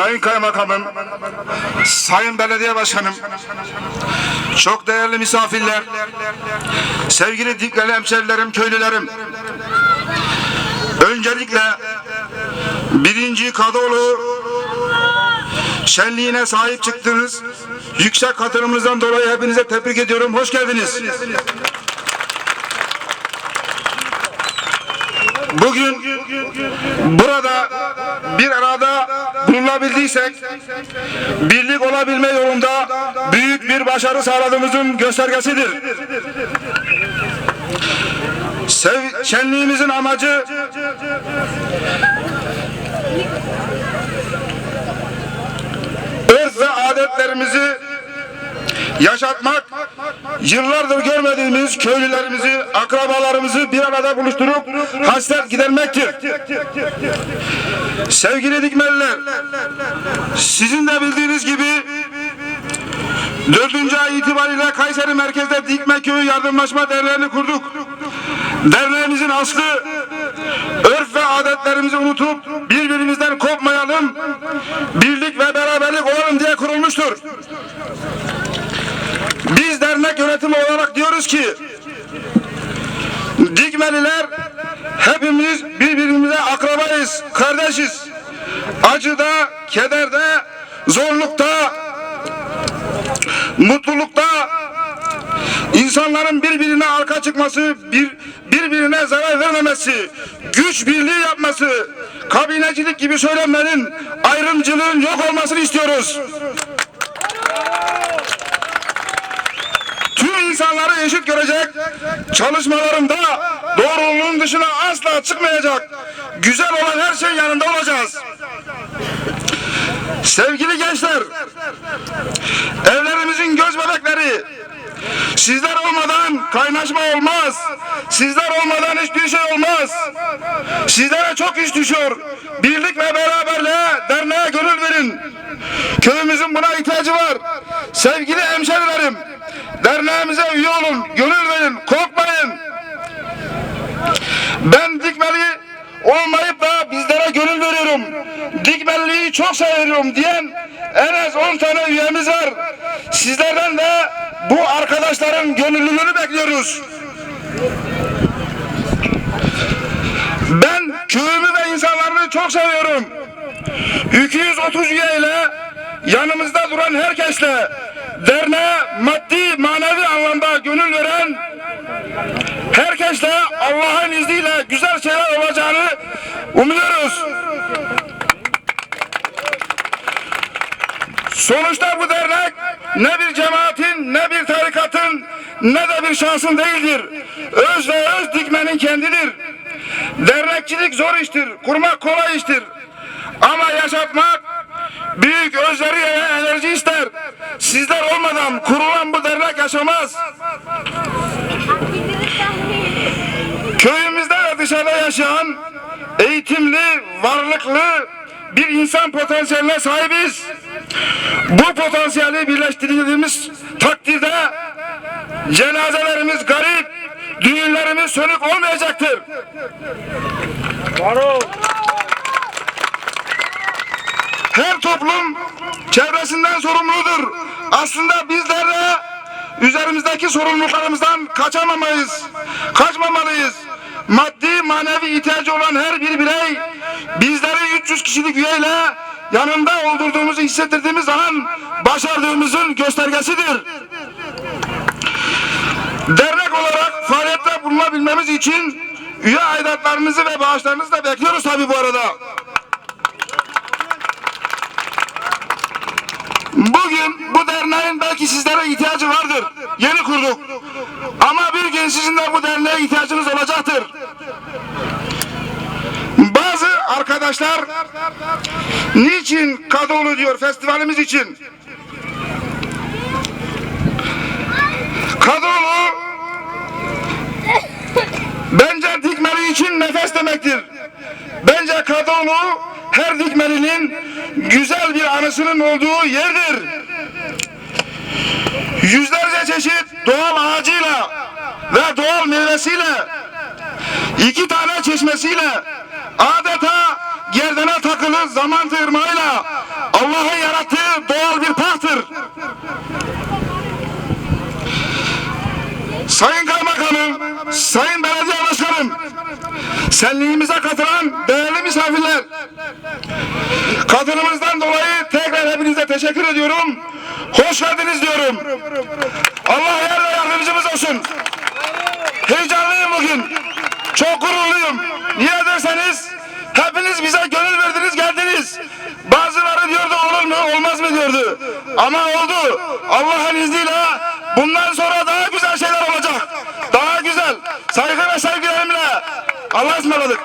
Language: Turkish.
Sayın Kaymakamım, Sayın Belediye Başkanım, çok değerli misafirler, sevgili Dikmeli hemşerilerim, köylülerim. Öncelikle birinci Kadıoğlu şenliğine sahip çıktınız. Yüksek katılımınızdan dolayı hepinize tebrik ediyorum. Hoş geldiniz. Bugün burada bir arada bulunabildiysek birlik olabilme yolunda büyük bir başarı sağladığımızın göstergesidir. Sev, şenliğimizin amacı örf ve adetlerimizi yaşatmak, yıllardır görmediğimiz köylülerimizi, akrabalarımızı bir arada buluşturup hasret gidermektir. Sevgili Dikmeliler, sizin de bildiğiniz gibi Dördüncü ay itibariyle Kayseri merkezde Dikme Köyü Yardımlaşma Derneği'ni kurduk. Derneğimizin aslı örf ve adetlerimizi unutup birbirimizden kopmayalım, birlik ve beraberlik olalım diye kurulmuştur. Biz dernek yönetimi olarak diyoruz ki Dikmeliler hepimiz birbirimize akrabayız, kardeşiz. Acıda, kederde, zorlukta, mutlulukta insanların birbirine arka çıkması, bir, birbirine zarar vermemesi, güç birliği yapması, kabinecilik gibi söylemlerin, ayrımcılığın yok olmasını istiyoruz. İnsanları eşit görecek, çalışmalarında doğruluğun dışına asla çıkmayacak, güzel olan her şeyin yanında olacağız. Sevgili gençler, evlerimizin göz bebekleri, sizler olmadan kaynaşma olmaz, sizler olmadan hiçbir şey olmaz. Sizlere çok iş düşüyor. Birlik ve beraberliğe, derneğe gönül verin. Köyümüzün buna ihtiyacı var. Sevgili hemşerilerim, derneğimize üye olun, gönül verin, korkmayın. Ben dikmeli olmayıp da bizlere gönül veriyorum. Dikmeliyi çok seviyorum diyen en az 10 tane üyemiz var. Sizlerden de bu arkadaşların gönüllülüğünü bekliyoruz. Ben köyümü ve insanlarını çok seviyorum. 230 üye ile yanımızda duran herkesle derneğe maddi manevi anlamda gönül veren herkesle Allah'ın izniyle güzel şeyler olacağını umuyoruz. Sonuçta bu dernek ne bir cemaatin, ne bir tarikatın, ne de bir şahsın değildir. Öz ve öz dikmenin kendidir. Dernekçilik zor iştir, kurmak kolay iştir. Ama yaşatmak büyük özveri ve enerji ister. Sizler olmadan kurulan bu dernek yaşamaz. Köyümüzde ve dışarıda yaşayan eğitimli, varlıklı bir insan potansiyeline sahibiz. Bu potansiyeli birleştirdiğimiz takdirde cenazelerimiz garip, düğünlerimiz sönük olmayacaktır. Her toplum çevresinden sorumludur. Aslında bizler de üzerimizdeki sorumluluklarımızdan kaçamamayız. Maddi manevi ihtiyacı olan her bir birey bizleri 300 kişilik üyeyle yanında olduğumuzu hissettirdiğimiz zaman başardığımızın göstergesidir. Dernek olarak faaliyette bulunabilmemiz için üye aidatlarınızı ve bağışlarınızı da bekliyoruz tabi bu arada. Bugün bu derneğin belki sizlere ihtiyacı vardır. Yeni kurduk. Ama bir gün sizin de bu derneğe ihtiyacınız olacaktır. Arkadaşlar niçin Kadıoğlu diyor festivalimiz için? Kadıoğlu bence dikmeli için nefes demektir. Bence Kadıoğlu her dikmelinin güzel bir anısının olduğu yerdir. Yüzlerce çeşit doğal ağacıyla ve doğal meyvesiyle iki tane çeşmesiyle adeta gerdene takılı zaman tırmağıyla Allah'ın yarattığı doğal bir parktır. Sayın Kaymakamım, Sayın Belediye Başkanım, senliğimize katılan değerli misafirler, katılımınızdan dolayı tekrar hepinize teşekkür ediyorum. Hoş geldiniz diyorum. Allah yardımcımız olsun. Heyecanlıyım bugün. Çok gururluyum. Niye hepiniz bize gönül verdiniz geldiniz. Bazıları diyordu olur mu olmaz mı diyordu. Ama oldu. Allah'ın izniyle bundan sonra daha güzel şeyler olacak. Daha güzel. Saygı ve sevgilerimle. Allah'a ısmarladık.